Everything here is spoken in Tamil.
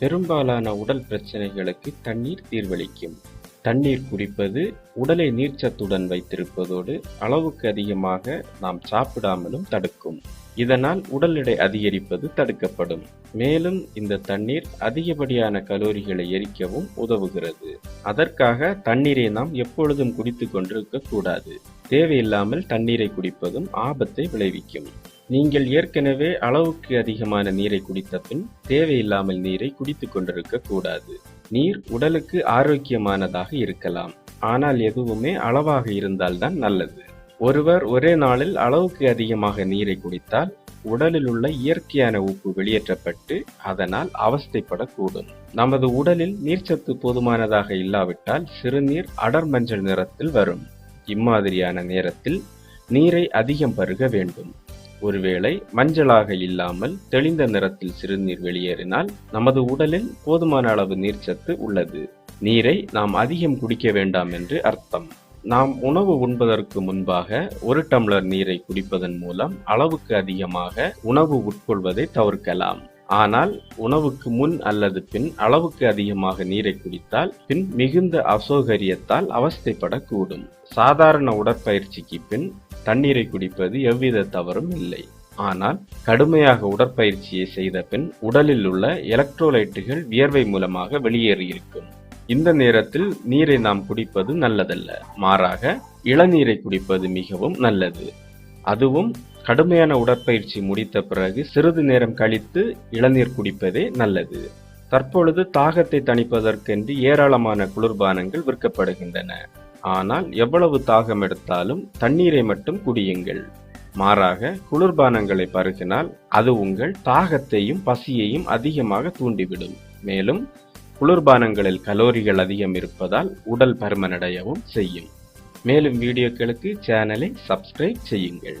பெரும்பாலான உடல் பிரச்சனைகளுக்கு தண்ணீர் தீர்வளிக்கும். தண்ணீர் குடிப்பது உடலை நீர்ச்சத்துடன் வைத்திருப்பதோடு அளவுக்கு அதிகமாக நாம் சாப்பிடாமலும் தடுக்கும். இதனால் உடல் எடை அதிகரிப்பது தடுக்கப்படும். மேலும் இந்த தண்ணீர் அதிகப்படியான கலோரிகளை எரிக்கவும் உதவுகிறது. அதற்காக தண்ணீரை நாம் எப்பொழுதும் குடித்து கொண்டிருக்க கூடாது. தேவையில்லாமல் தண்ணீரை குடிப்பதும் ஆபத்தை விளைவிக்கும். நீங்கள் ஏற்கனவே அளவுக்கு அதிகமான நீரை குடித்த பின் தேவையில்லாமல் நீரை குடித்து கொண்டிருக்க கூடாது. நீர் உடலுக்கு ஆரோக்கியமானதாக இருக்கலாம். ஆனால் எதுவுமே அளவாக இருந்தால்தான் நல்லது. ஒருவர் ஒரே நாளில் அளவுக்கு அதிகமாக நீரை குடித்தால் உடலில் உள்ள இயற்கையான உப்பு வெளியேற்றப்பட்டு அதனால் அவஸ்தைப்படக்கூடும். நமது உடலில் நீர்ச்சத்து போதுமானதாக இல்லாவிட்டால் சிறுநீர் அடர் மஞ்சள் நிறத்தில் வரும். இம்மாதிரியான நேரத்தில் நீரை அதிகம் பருக வேண்டும். ஒருவேளை மஞ்சளாக இல்லாமல் தெளிந்த நிறத்தில் சிறுநீர் வெளியேறினால் நமது உடலில் போதுமான அளவு நீர்ச்சத்து உள்ளது. நீரை நாம் அதிகம் குடிக்க வேண்டாம் என்று அர்த்தம். நாம் உணவு உண்பதற்கு முன்பாக ஒரு டம்ளர் நீரை குடிப்பதன் மூலம் அளவுக்கு அதிகமாக உணவு உட்கொள்வதை தவிர்க்கலாம். ஆனால் உணவுக்கு முன் அல்லது பின் அளவுக்கு அதிகமாக நீரை குடித்தால் பின் மிகுந்த அசௌகரியத்தால் அவஸ்தைப்படக்கூடும். சாதாரண உடற்பயிற்சிக்கு பின் தண்ணீரை குடிப்பது எவ்வித தவறும் இல்லை. ஆனால் கடுமையாக உடற்பயிற்சியை செய்த பின் உடலில் உள்ள எலக்ட்ரோலைட்டுகள் வியர்வை மூலமாக வெளியேறியிருக்கும் இந்த நேரத்தில் நீரை நாம் குடிப்பது நல்லதல்ல. மாறாக இளநீரை குடிப்பது மிகவும் நல்லது. அதுவும் கடுமையான உடற்பயிற்சி முடித்த பிறகு சிறிது நேரம் கழித்து இளநீர் குடிப்பதே நல்லது. தற்பொழுது தாகத்தை தணிப்பதற்கென்று ஏராளமான குளிர்பானங்கள் விற்கப்படுகின்றன. ஆனால் எவ்வளவு தாகம் எடுத்தாலும் தண்ணீரை மட்டும் குடியுங்கள். மாறாக குளிர்பானங்களை பருகினால் அது உங்கள் தாகத்தையும் பசியையும் அதிகமாக தூண்டிவிடும். மேலும் குளிர்பானங்களில் கலோரிகள் அதிகம் இருப்பதால் உடல் பருமனடையவும் செய்யும். மேலும் வீடியோக்களுக்கு சேனலை சப்ஸ்கிரைப் செய்யுங்கள்.